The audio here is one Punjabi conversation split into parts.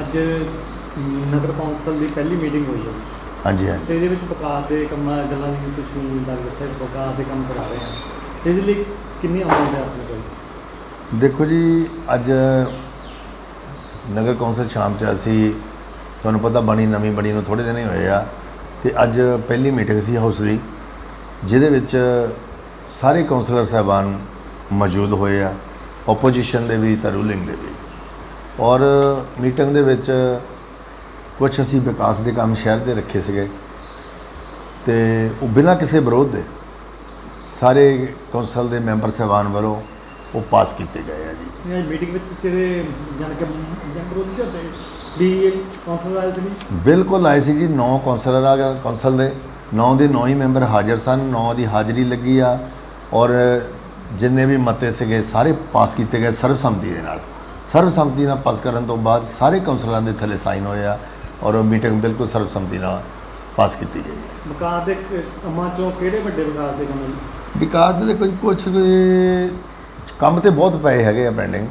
ਅੱਜ ਨਗਰ ਕੌਂਸਲ ਦੀ ਪਹਿਲੀ ਮੀਟਿੰਗ ਹੋਈ ਹੈ। ਹਾਂਜੀ ਹਾਂਜੀ। ਤੇ ਇਹਦੇ ਵਿੱਚ ਵਿਕਾਸ ਦੇ ਕੰਮਾਂ ਗੱਲਾਂ ਦੀ ਤੁਸੀਂ ਗੱਲ ਦੱਸਿਆ ਵਿਕਾਸ ਦੇ ਕੰਮ ਕਰਾ ਰਹੇ ਹਾਂ ਇਹਦੇ ਲਈ ਕਿੰਨੀ ਅਮਾਉਂਟ ਹੈ ਆਪਣੇ ਕੋਲ ਦੇਖੋ ਜੀ ਅੱਜ ਨਗਰ ਕੌਂਸਲ ਸ਼ਾਮ ਚ ਅਸੀਂ ਤੁਹਾਨੂੰ ਪਤਾ ਬਣੀ ਨਵੀਂ ਬਣੀ ਨੂੰ ਥੋੜੇ ਦਿਨ ਹੀ ਹੋਏ ਆ। ਤੇ ਅੱਜ ਪਹਿਲੀ ਮੀਟਿੰਗ ਸੀ ਹਾਊਸ ਦੀ ਜਿਹਦੇ ਵਿੱਚ ਸਾਰੇ ਕੌਂਸਲਰ ਸਾਹਿਬਾਨ ਮੌਜੂਦ ਹੋਏ ਆ। ਆਪੋਜੀਸ਼ਨ ਦੇ ਵੀ ਤੇ ਰੂਲਿੰਗ ਦੇ ਵੀ। ਔਰ ਮੀਟਿੰਗ ਦੇ ਵਿੱਚ ਕੁਝ ਅਸੀਂ ਵਿਕਾਸ ਦੇ ਕੰਮ ਸ਼ਹਿਰ ਦੇ ਰੱਖੇ ਸੀਗੇ। ਤੇ ਉਹ ਬਿਨਾਂ ਕਿਸੇ ਵਿਰੋਧ ਦੇ ਸਾਰੇ ਕੌਂਸਲ ਦੇ ਮੈਂਬਰ ਸਾਹਿਬਾਨ ਵੱਲੋਂ ਉਹ ਪਾਸ ਕੀਤੇ ਗਏ ਆ ਜੀ। ਇਹ ਮੀਟਿੰਗ ਵਿੱਚ ਜਿਹੜੇ ਜਾਣ ਕੇ ਜਨ ਵਿਰੋਧੀ ਕਰਦੇ ਵੀ ਇਹ ਕੌਂਸਲ ਰਾਜ ਦੇ ਨਹੀਂ? ਬਿਲਕੁਲ ਆਏ ਸੀ ਜੀ 9 ਕੌਂਸਲਰ ਆ ਗਏ ਕੌਂਸਲ ਦੇ। 9 ਦੇ 9 ਹੀ ਮੈਂਬਰ ਹਾਜ਼ਰ ਸਨ 9 ਦੀ ਹਾਜ਼ਰੀ ਲੱਗੀ ਆ। ਔਰ ਜਿੰਨੇ ਵੀ ਮਤੇ ਸੀਗੇ ਸਾਰੇ ਪਾਸ ਕੀਤੇ ਗਏ ਸਰਬਸੰਮਤੀ ਦੇ ਨਾਲ। ਸਰਬਸੰਮਤੀ ਨਾਲ ਪਾਸ ਕਰਨ ਤੋਂ ਬਾਅਦ ਸਾਰੇ ਕੌਂਸਲਰਾਂ ਦੇ ਥੱਲੇ ਸਾਈਨ ਹੋਏ ਆ ਔਰ ਉਹ ਮੀਟਿੰਗ ਬਿਲਕੁਲ ਸਰਬਸੰਮਤੀ ਨਾਲ ਪਾਸ ਕੀਤੀ ਗਈ ਵਿਕਾਸ ਦੇ ਕੰਮਾਂ ਚੋਂ ਕਿਹੜੇ ਵੱਡੇ ਵਿਕਾਸ ਦੇ ਕੰਮ? ਵਿਕਾਸ ਦੇ ਕੋਈ ਕੁਝ ਕੰਮ ਤੇ ਬਹੁਤ ਪਏ ਹੈਗੇ ਆ ਪੈਂਡਿੰਗ।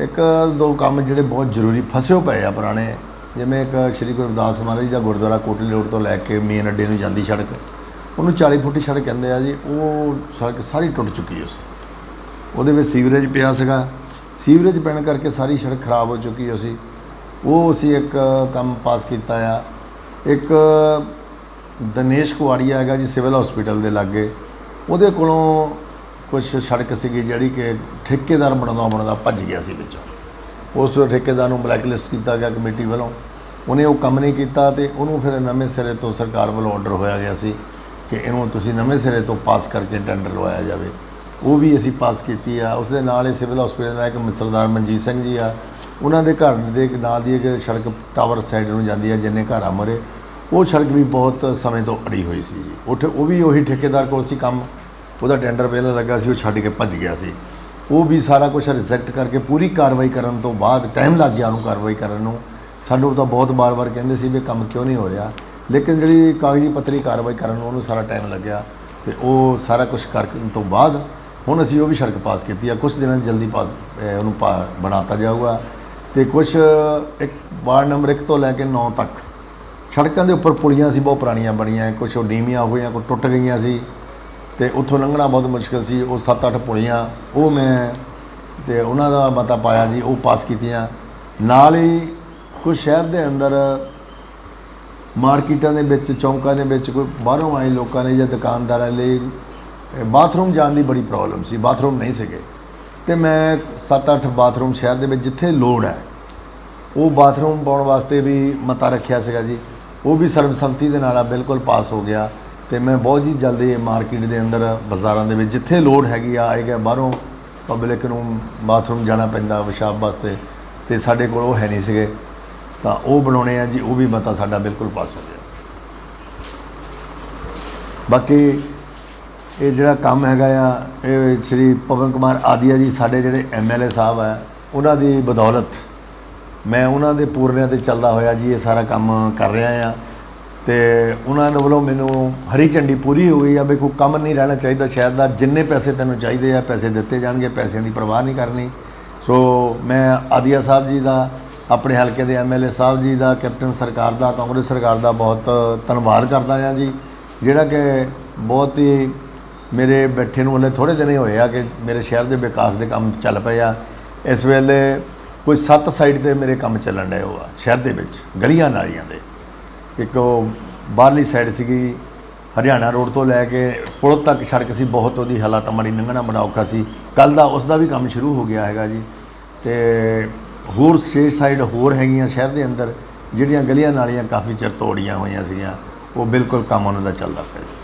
ਇੱਕ ਦੋ ਕੰਮ ਜਿਹੜੇ ਬਹੁਤ ਜ਼ਰੂਰੀ ਫਸਿਓ ਪਏ ਆ ਪੁਰਾਣੇ। ਜਿਵੇਂ ਇੱਕ ਸ਼੍ਰੀ ਗੁਰੂ ਰਵਿਦਾਸ ਮਹਾਰਾਜ ਜੀ ਦਾ ਗੁਰਦੁਆਰਾ ਕੋਟਲੀ ਰੋਡ ਤੋਂ ਲੈ ਕੇ ਮੇਨ ਅੱਡੇ ਨੂੰ ਜਾਂਦੀ ਸੜਕ। ਉਹਨੂੰ 40 ਫੁੱਟੀ ਸੜਕ ਕਹਿੰਦੇ ਆ ਜੀ ਉਹ ਸੜਕ ਸਾਰੀ ਟੁੱਟ ਚੁੱਕੀ ਉਸ। ਉਹਦੇ ਵਿੱਚ ਸੀਵਰੇਜ ਪਿਆ ਸੀਗਾ। ਸੀਵਰੇਜ ਪੈਣ ਕਰਕੇ ਸਾਰੀ ਸੜਕ ਖਰਾਬ ਹੋ ਚੁੱਕੀ ਸੀ ਉਹ ਅਸੀਂ ਇੱਕ ਕੰਮ ਪਾਸ ਕੀਤਾ ਆ। ਇੱਕ ਦਨੇਸ਼ ਕੁਆੜੀਆ ਹੈਗਾ ਜੀ, ਸਿਵਲ ਹਸਪੀਟਲ ਦੇ ਲਾਗੇ। ਉਹਦੇ ਕੋਲੋਂ ਕੁਝ ਸੜਕ ਸੀਗੀ ਜਿਹੜੀ ਕਿ ਠੇਕੇਦਾਰ ਬਣਾਉਂਦਾ ਬਣਾਉਂਦਾ ਭੱਜ ਗਿਆ ਸੀ ਵਿੱਚੋਂ। ਉਸ ਠੇਕੇਦਾਰ ਨੂੰ ਬਲੈਕਲਿਸਟ ਕੀਤਾ ਗਿਆ ਕਮੇਟੀ ਵੱਲੋਂ। ਉਹਨੇ ਉਹ ਕੰਮ ਨਹੀਂ ਕੀਤਾ ਤੇ ਉਹਨੂੰ ਫਿਰ ਨਵੇਂ ਸਿਰੇ ਤੋਂ ਸਰਕਾਰ ਵੱਲੋਂ ਆਰਡਰ ਹੋਇਆ ਗਿਆ ਸੀ ਕਿ ਇਹਨੂੰ ਤੁਸੀਂ ਨਵੇਂ ਸਿਰੇ ਤੋਂ ਪਾਸ ਕਰਕੇ ਟੈਂਡਰ ਲਵਾਇਆ ਜਾਵੇ। ਉਹ ਵੀ ਅਸੀਂ ਪਾਸ ਕੀਤੀ ਆ। ਉਸ ਦੇ ਨਾਲ ਹੀ ਸਿਵਲ ਹਸਪੀਟਲ ਦਾ ਇੱਕ ਸਰਦਾਰ ਮਨਜੀਤ ਸਿੰਘ ਜੀ ਆ। ਉਹਨਾਂ ਦੇ ਘਰ ਦੇ ਨਾਲ ਦੀ ਇੱਕ ਸੜਕ ਟਾਵਰ ਸਾਈਡ ਨੂੰ ਜਾਂਦੀ ਆ, ਜਿੰਨੇ ਘਰ ਆ ਮਰੇ। ਉਹ ਸੜਕ ਵੀ ਬਹੁਤ ਸਮੇਂ ਤੋਂ ਅੜੀ ਹੋਈ ਸੀ ਜੀ। ਉੱਥੇ ਉਹ ਵੀ ਉਹੀ ਠੇਕੇਦਾਰ ਕੋਲ ਸੀ ਕੰਮ। ਉਹਦਾ ਟੈਂਡਰ ਪਹਿਲਾਂ ਲੱਗਾ ਸੀ, ਉਹ ਛੱਡ ਕੇ ਭੱਜ ਗਿਆ ਸੀ। ਉਹ ਵੀ ਸਾਰਾ ਕੁਝ ਰਿਜੈਕਟ ਕਰਕੇ ਪੂਰੀ ਕਾਰਵਾਈ ਕਰਨ ਤੋਂ ਬਾਅਦ ਟਾਈਮ ਲੱਗ ਗਿਆ ਉਹਨੂੰ ਕਾਰਵਾਈ ਕਰਨ ਨੂੰ। ਸਾਨੂੰ ਤਾਂ ਬਹੁਤ ਵਾਰ-ਵਾਰ ਕਹਿੰਦੇ ਸੀ ਵੀ ਕੰਮ ਕਿਉਂ ਨਹੀਂ ਹੋ ਰਿਹਾ। ਲੇਕਿਨ ਜਿਹੜੀ ਕਾਗਜ਼ੀ ਪੱਤਰੀ ਕਾਰਵਾਈ ਕਰਨ ਨੂੰ ਉਹਨੂੰ ਸਾਰਾ ਟਾਈਮ ਲੱਗਿਆ ਤੇ ਉਹ ਸਾਰਾ ਕੁਝ ਕਰਨ ਤੋਂ ਬਾਅਦ ਹੁਣ ਅਸੀਂ ਉਹ ਵੀ ਸੜਕ ਪਾਸ ਕੀਤੀ ਆ ਕੁਝ ਦਿਨਾਂ ਜਲਦੀ ਪਾਸ, ਅਹ, ਉਹਨੂੰ ਪਾ- ਬਣਾਤਾ ਜਾਊਗਾ। ਤੇ ਕੁਝ ਇੱਕ ਵਾਰਡ ਨੰਬਰ 1 ਤੋਂ ਲੈ ਕੇ 9 ਤੱਕ, ਸੜਕਾਂ ਦੇ ਉੱਪਰ ਪੁਲੀਆਂ ਸੀ, ਬਹੁਤ ਪੁਰਾਣੀਆਂ ਬਣੀਆਂ ਕੁਝ ਉਹ ਨੀਵੀਆਂ ਹੋਈਆਂ ਕੋਈ ਟੁੱਟ ਗਈਆਂ ਸੀ। ਤੇ ਉੱਥੋਂ ਲੰਘਣਾ ਬਹੁਤ ਮੁਸ਼ਕਲ ਸੀ, ਉਹ 7-8 ਪੁਲੀਆਂ, ਉਹ ਮੈਂ, ਤੇ ਉਹਨਾਂ ਦਾ ਮਤਾ ਪਾਇਆ ਜੀ, ਉਹ ਪਾਸ ਕੀਤੀਆਂ। ਨਾਲ ਹੀ ਕੁਝ ਸ਼ਹਿਰ ਦੇ ਅੰਦਰ ਮਾਰਕੀਟਾਂ ਦੇ ਵਿੱਚ, ਚੌਂਕਾਂ ਦੇ ਵਿੱਚ, ਕੋਈ ਬਾਹਰੋਂ ਆਏ ਲੋਕਾਂ ਨੇ ਜਾਂ ਦੁਕਾਨਦਾਰਾਂ ਲਈ ਅਹ ਬਾਥਰੂਮ ਜਾਣ ਦੀ ਬੜੀ ਪ੍ਰੋਬਲਮ ਸੀ, ਬਾਥਰੂਮ ਨਹੀਂ ਸੀਗੇ। ਤੇ ਮੈਂ 7-8 ਬਾਥਰੂਮ ਸ਼ਹਿਰ ਦੇ ਵਿੱਚ ਜਿੱਥੇ ਲੋੜ ਹੈ, ਉਹ ਬਾਥਰੂਮ ਪਾਉਣ ਵਾਸਤੇ ਵੀ ਮਤਾ ਰੱਖਿਆ ਸੀਗਾ ਜੀ। ਉਹ ਵੀ ਸਰਬਸੰਮਤੀ ਦੇ ਨਾਲ ਬਿਲਕੁਲ ਪਾਸ ਹੋ ਗਿਆ। ਤੇ ਮੈਂ ਬਹੁਤ ਹੀ ਜਲਦੀ ਮਾਰਕੀਟ ਦੇ ਅੰਦਰ ਬਾਜ਼ਾਰਾਂ ਦੇ ਵਿੱਚ ਜਿੱਥੇ ਲੋੜ ਹੈਗੀ ਆ ਆਏਗਾ ਬਾਹਰੋਂ ਪਬਲਿਕ ਨੂੰ ਬਾਥਰੂਮ ਜਾਣਾ ਪੈਂਦਾ ਵਿਸ਼ਾਬ ਵਾਸਤੇ, ਤੇ ਸਾਡੇ ਕੋਲ ਉਹ ਹੈ ਨਹੀਂ ਸੀਗੇ। ਤਾਂ ਉਹ ਬਣਾਉਣੇ ਆ ਜੀ, ਉਹ ਵੀ ਮਤਾ ਸਾਡਾ ਬਿਲਕੁਲ ਪਾਸ ਹੋ ਗਿਆ। ਬਾਕੀ ਇਹ ਜਿਹੜਾ ਕੰਮ ਹੈਗਾ ਆ, ਇਹ ਸ਼੍ਰੀ ਪਵਨ ਕੁਮਾਰ ਆਦੀਆ ਜੀ ਸਾਡੇ ਜਿਹੜੇ ਐਮਐਲਏ ਸਾਹਿਬ ਆ, ਉਹਨਾਂ ਦੀ ਬਦੌਲਤ ਮੈਂ ਉਹਨਾਂ ਦੇ ਪੂਰਨਿਆਂ ਤੇ ਚੱਲਦਾ ਹੋਇਆ ਜੀ, ਇਹ ਸਾਰਾ ਕੰਮ ਕਰ ਰਿਹਾ ਆ। ਤੇ ਉਹਨਾਂ ਦੇ ਵੱਲੋਂ ਮੈਨੂੰ ਹਰੀ ਝੰਡੀ ਪੂਰੀ ਹੋ ਗਈ ਆ ਵੀ ਕੋਈ ਕੰਮ ਨਹੀਂ ਰਹਿਣਾ ਚਾਹੀਦਾ ਸ਼ਾਇਦ ਦਾ, ਜਿੰਨੇ ਪੈਸੇ ਤੈਨੂੰ ਚਾਹੀਦੇ ਆ, ਪੈਸੇ ਦਿੱਤੇ ਜਾਣਗੇ, ਪੈਸਿਆਂ ਦੀ ਪਰਵਾਹ ਨਹੀਂ ਕਰਨੀ। ਸੋ ਮੈਂ ਆਦੀਆ ਸਾਹਿਬ ਜੀ ਦਾ, ਆਪਣੇ ਹਲਕੇ ਦੇ ਐਮਐਲਏ ਸਾਹਿਬ ਜੀ ਦਾ, ਕੈਪਟਨ ਸਰਕਾਰ ਦਾ, ਕਾਂਗਰਸ ਸਰਕਾਰ ਦਾ ਬਹੁਤ ਧੰਨਵਾਦ ਕਰਦਾ ਆ ਜੀ। ਜਿਹੜਾ ਕਿ ਬਹੁਤ ਹੀ ਮੇਰੇ ਬੈਠੇ ਨੂੰ ਹਲੇ ਥੋੜੇ ਦਿਨ ਹੀ ਹੋਏ ਆ ਕਿ ਮੇਰੇ ਸ਼ਹਿਰ ਦੇ ਵਿਕਾਸ ਦੇ ਕੰਮ ਚੱਲ ਪਏ ਆ। ਇਸ ਵੇਲੇ ਕੋਈ ਸੱਤ ਸਾਈਡ ਤੇ ਮੇਰੇ ਕੰਮ ਚੱਲਣ ਡਏ ਹੋ ਆ ਸ਼ਹਿਰ ਦੇ ਵਿੱਚ, ਗਲੀਆਂ ਨਾਲੀਆਂ ਦੇ। ਇੱਕ ਉਹ ਬਾਹਰਲੀ ਸਾਈਡ ਸੀਗੀ, ਹਰਿਆਣਾ ਰੋਡ ਤੋਂ ਲੈ ਕੇ ਪੁਲ ਤੱਕ ਸੜਕ ਸੀ, ਬਹੁਤ ਉਹਦੀ ਹਾਲਾਤ ਮਾੜੀ ਲੰਘਣਾ ਬੜਾ ਔਖਾ ਸੀ। ਕੱਲ ਦਾ ਉਸ ਦਾ ਵੀ ਕੰਮ ਸ਼ੁਰੂ ਹੋ ਗਿਆ ਹੈਗਾ ਜੀ। ਤੇ ਹੋਰ ਛੇ ਸਾਈਡ ਹੋਰ ਹੈਗੀਆਂ ਸ਼ਹਿਰ ਦੇ ਅੰਦਰ, ਜਿਹੜੀਆਂ ਗਲੀਆਂ ਨਾਲੀਆਂ ਕਾਫੀ ਚਿਰ ਤੋੜੀਆਂ ਹੋਈਆਂ ਸੀਗੀਆਂ, ਉਹ ਬਿਲਕੁਲ ਕੰਮ ਉਹਨਾਂ ਦਾ ਚੱਲਦਾ ਪਿਆ ਜੀ।